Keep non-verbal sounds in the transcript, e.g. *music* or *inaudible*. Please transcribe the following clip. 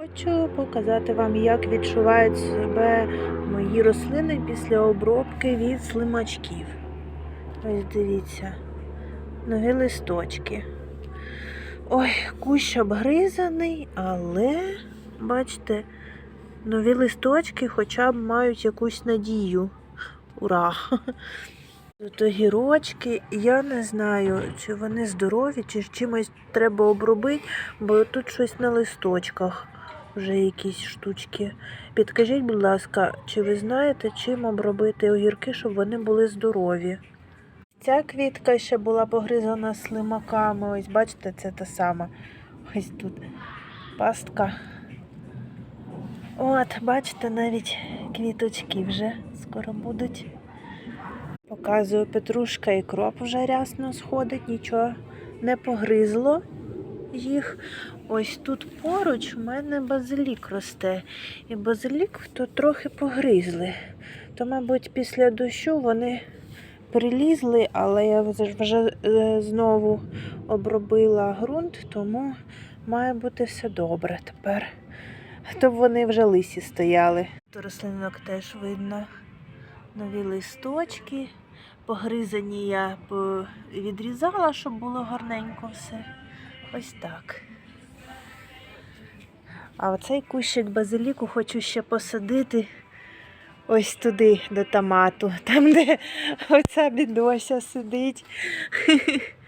Хочу показати вам, як відчувають себе мої рослини після обробки від слимачків. Ось дивіться, нові листочки. Ой, кущ обгризаний, але, бачите, нові листочки хоча б мають якусь надію. Ура! *laughs* Тут огірочки, я не знаю, чи вони здорові, чи чимось треба обробити, бо тут щось на листочках, вже якісь штучки. Підкажіть, будь ласка, чи ви знаєте, чим обробити огірки, щоб вони були здорові? Ця квітка ще була погризана слимаками. Ось бачите, це та сама. Ось тут пастка. От, бачите, навіть квіточки вже скоро будуть. Показую петрушка і кроп вже рясно сходить, нічого не погризло їх. Ось тут поруч у мене базилік росте. І базилік то трохи погризли. То, мабуть, після дощу вони прилізли, але я вже е, знову обробила ґрунт, тому має бути все добре тепер. То вони вже лисі стояли. То рослинок теж видно нові листочки. Погризані я б відрізала, щоб було гарненько все. Ось так. А оцей кущик базиліку хочу ще посадити ось туди, до томату, там, де оця бідося сидить. *laughs*